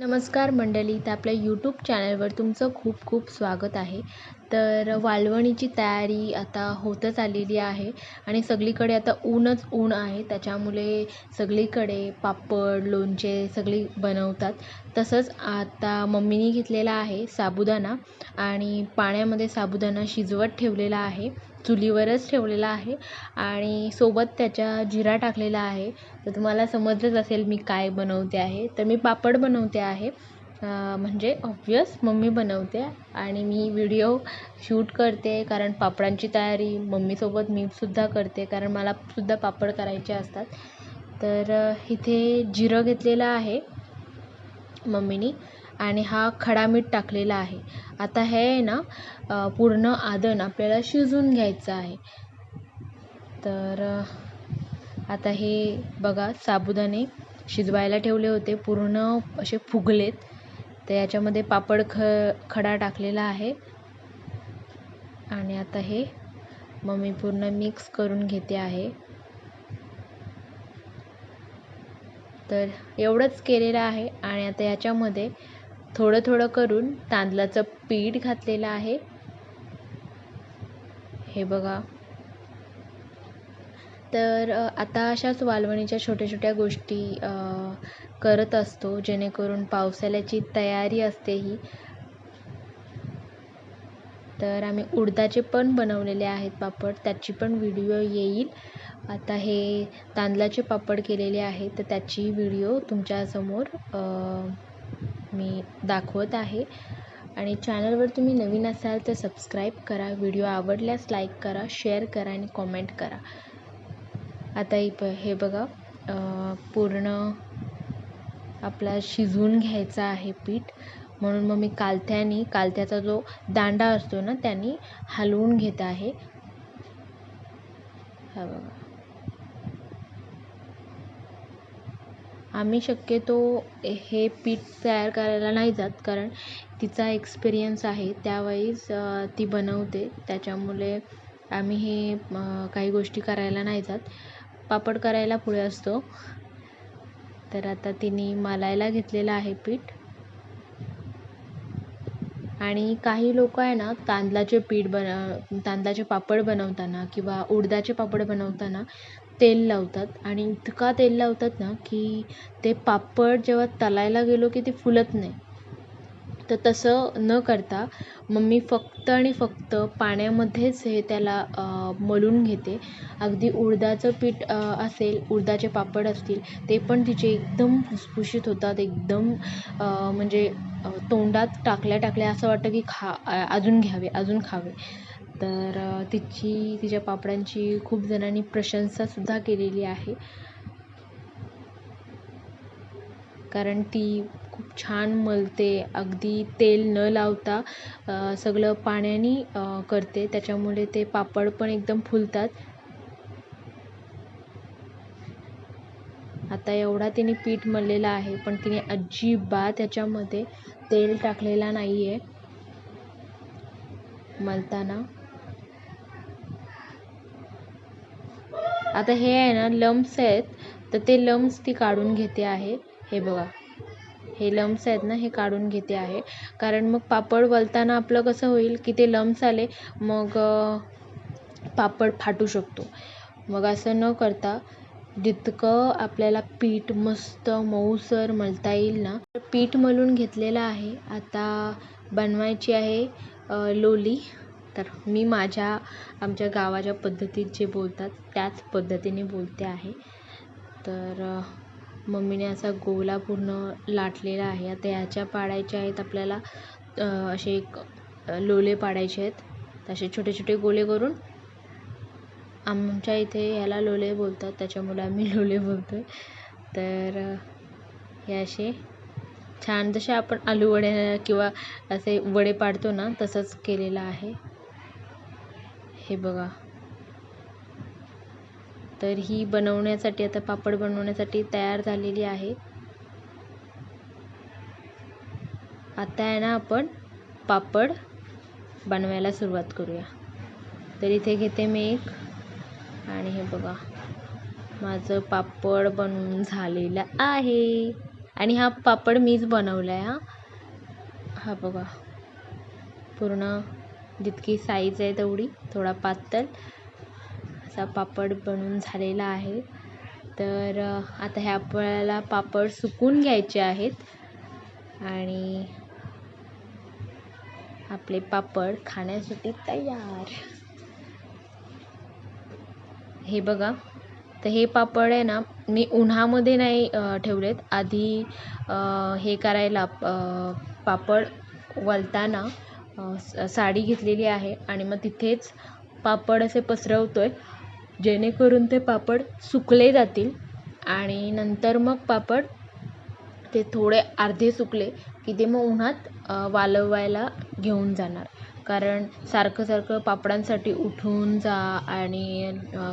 नमस्कार मंडळी तर आपल्या यूट्यूब चॅनलवर तुमचं खूप खूप स्वागत आहे. तर वाळवणीची तयारी आता होतच आलेली आहे आणि सगळीकडे आता ऊनच ऊन आहे. त्याच्यामुळे सगळीकडे पापड लोणचे सगळी बनवतात. तसंच आता मम्मीनी घेतलेला आहे साबुदाणा आणि पाण्यामध्ये साबुदाणा शिजवत ठेवलेला आहे. चुलीवरच ठेवलेला आहे आणि सोबत त्याच्या जिरा टाकलेला आहे. तर तुम्हाला समजलंच असेल मी काय बनवते आहे. तर मी पापड बनवते आहे. म्हणजे ऑब्वियस मम्मी बनवते आणि मी व्हिडिओ शूट करते कारण पापडांची तयारी मम्मीसोबत मीसुद्धा करते कारण मला सुद्धा पापड करायचे असतात. तर इथे जिरं घेतलेलं आहे मम्मीनी. आणि हा खडा मीठ टाकलेला आहे. आता हे आहे ना पूर्ण आदन आपल्याला शिजवून घ्यायचं आहे. तर आता हे बघा साबुदाणे शिजवायला ठेवले होते. पूर्ण असे फुगलेत. तर याच्यामध्ये पापड ख खडा टाकलेला आहे. आणि आता हे मम्मी पूर्ण मिक्स करून घेते आहे. तर एवढंच केलेलं आहे. आणि आता याच्यामध्ये थोडं थोडं करून तांदळाचं पीठ घातलेलं आहे. हे बघा. तर आता अशाच वालवणीच्या छोट्या छोट्या गोष्टी करत असतो जेणेकरून पावसाळ्याची तयारी असते ही. तर आम्ही उडदाचे पण बनवलेले आहेत पापड. त्याची पण व्हिडिओ येईल. आता हे तांदळाचे पापड केलेले आहेत तर त्याची व्हिडिओ तुमच्यासमोर मी दाखवत आहे. आणि चॅनलवर तुम्ही नवीन असाल तर सबस्क्राईब करा व्हिडिओ आवडल्यास लाईक करा शेअर करा आणि कॉमेंट करा. आता हे बघा पूर्ण आपला शिजवून घ्यायचा आहे पीठ. म्हणून मग मी कालथ्यानी कालथ्याचा जो दांडा असतो ना त्यांनी हलवून घेत आहे. हा बघा. आम्ही शक्यतो हे पीठ तयार करायला नाही जात कारण तिचा एक्सपिरियन्स आहे त्यावेळीस ती बनवते. त्याच्यामुळे आम्ही हे काही गोष्टी करायला नाही जात. पापड करायला पुढे असतो. तर आता तिने मलायला घेतलेलं आहे पीठ. आणि काही लोक आहे ना तांदळाचे पीठ बन तांदळाचे पापड बनवताना किंवा उडदाचे पापड बनवताना तेल लावतात आणि इतका तेल लावतात ना की ते पापड जेव्हा तळायला गेलो की ते फुलत नाही. तर तसं न करता मम्मी फक्त आणि फक्त पाण्यामध्येच हे त्याला मलून घेते. अगदी उडदाचं पीठ असेल उडदाचे पापड असतील ते पण तिचे एकदम फुसफुशीत होतात एकदम म्हणजे तोंडात टाकल्या टाकल्या असं वाटतं की खा अजून घ्यावे अजून खावे. तर तिची तिच्या पापडांची खूप जणांनी प्रशंसासुद्धा केलेली आहे. कारण ती खूप छान मलते अगदी तेल न लावता सगळं पाण्याने करते. त्याच्यामुळे ते पापड पण एकदम फुलतात. आता एवढा तिने पीठ मळलेलं आहे पण तिने अजिबात त्याच्यामध्ये तेल टाकलेला नाही आहे मलताना आता हे आहे ना लम्स आहेत. तर ते लम्स ती काढून घेते आहे. हे बघा. हे लम्स आहेत ना हे काढून घेते आहे. कारण मग पापड वलताना आपलं कसं होईल की ते लम्स आले मग पापड फाटू शकतो. मग असं न करता जितकं आपल्याला पीठ मस्त मऊसर मलता येईल ना पीठ मलून घेतलेलं आहे. आता बनवायची आहे लोली. तर मी माझ्या आमच्या गावाच्या पद्धतीत जे बोलतात त्याच पद्धतीने बोलते आहे. तर मम्मीने असा गोला पूर्ण लाटलेला आहे. आता ह्याच्या पाडायच्या आहेत आपल्याला असे एक लोले पाडायचे आहेत. असे छोटे छोटे गोले करून आमच्या इथे ह्याला लोले बोलतात. त्याच्यामुळे आम्ही लोले बोलतो आहे तर हे असे छान जसे आपण आलू वडे किंवा असे वडे पाडतो ना तसंच केलेलं आहे. हे बघा. तर ही बनवण्यासाठी आता पापड बनवण्यासाठी तयार झालेली आहे. आता आहे ना आपण पापड बनवायला सुरुवात करूया. तर इथे घेते मी एक. आणि हे बघा माझं पापड बनवून झालेलं आहे. आणि हा पापड मीच बनवला आहे हा. हा बघा पूर्ण जितकी साईज आहे तेवढी. थोडा पातळ. असा पापड बनून झालेला आहे. तर आता ह्या आपल्याला पापड सुकून घ्यायचे आहेत. आणि आपले पापड खाण्यासाठी तयार. हे बघा. तर हे पापड आहे ना मी उन्हामध्ये नाही ठेवलेत. आधी हे करायला पापड वलताना साडी घेतलेली आहे आणि मग तिथेच पापड असे पसरवतो आहे जेणेकरून ते पापड सुकले जातील आणि नंतर मग पापड ते थोडे अर्धे सुकले की ते मग उन्हात वाळवायला घेऊन जाणार. कारण सारखं सारखं पापडांसाठी उठून जा आणि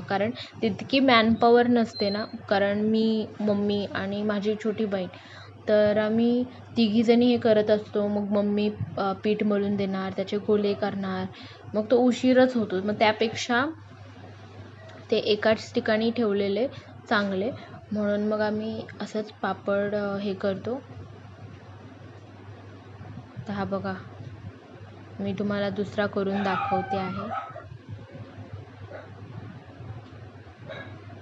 कारण तितकी मॅनपॉवर नसते ना. कारण मी मम्मी आणि माझी छोटी बहीण तर आम्ही तिघीजणी हे करत असतो. मग मम्मी पीठ मळून देणार त्याचे गोळे करणार. मग तो उशीरच होतो. मग त्यापेक्षा ते एकाच ठिकाणी ठेवलेले चांगले. म्हणून मग आम्ही असंच पापड हे करतो. तर हा बघा. मी तुम्हाला दुसरा करून दाखवते आहे.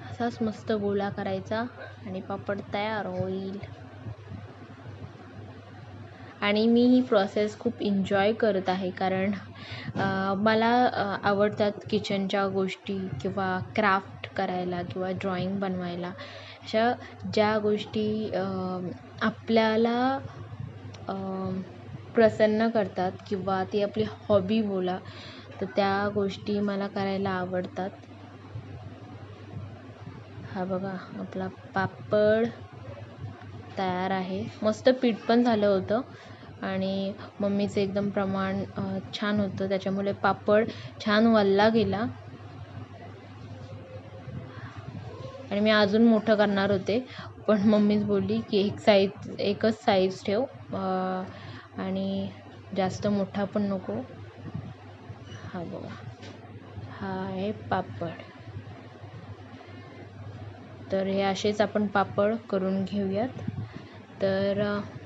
असाच मस्त गोळा करायचा आणि पापड तयार होईल. आणि मी ही प्रोसेस खूप इन्जॉय करत आहे. कारण मला आवडतात किचनच्या गोष्टी किंवा क्राफ्ट करायला किंवा ड्रॉइंग बनवायला. अशा ज्या गोष्टी आपल्याला प्रसन्न करतात किंवा ती आपली हॉबी बोला तर त्या गोष्टी मला करायला आवडतात. हा बघा आपला पापड तयार आहे. मस्त पीठ पण झालं होतं. आणि मम्मीचं एकदम प्रमाण छान होतं. त्याच्यामुळे पापड छान वल्ला गेला. आणि मी अजून मोठं करणार होते. पण मम्मीच बोलली की एक साईज एकच साईज ठेव. आणि जास्त मोठा पण नको. हा बघा. हा आहे पापड. तर हे असेच आपण पापड करून घेऊयात. तर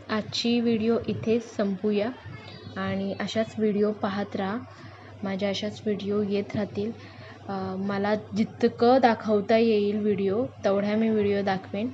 आजची व्हिडिओ इथेच संपूया. आणि अशाच व्हिडिओ पाहत राहा. माझ्या अशाच व्हिडिओ येत राहतील. मला जितकं दाखवता येईल व्हिडिओ तेवढ्या मी व्हिडिओ दाखवेन.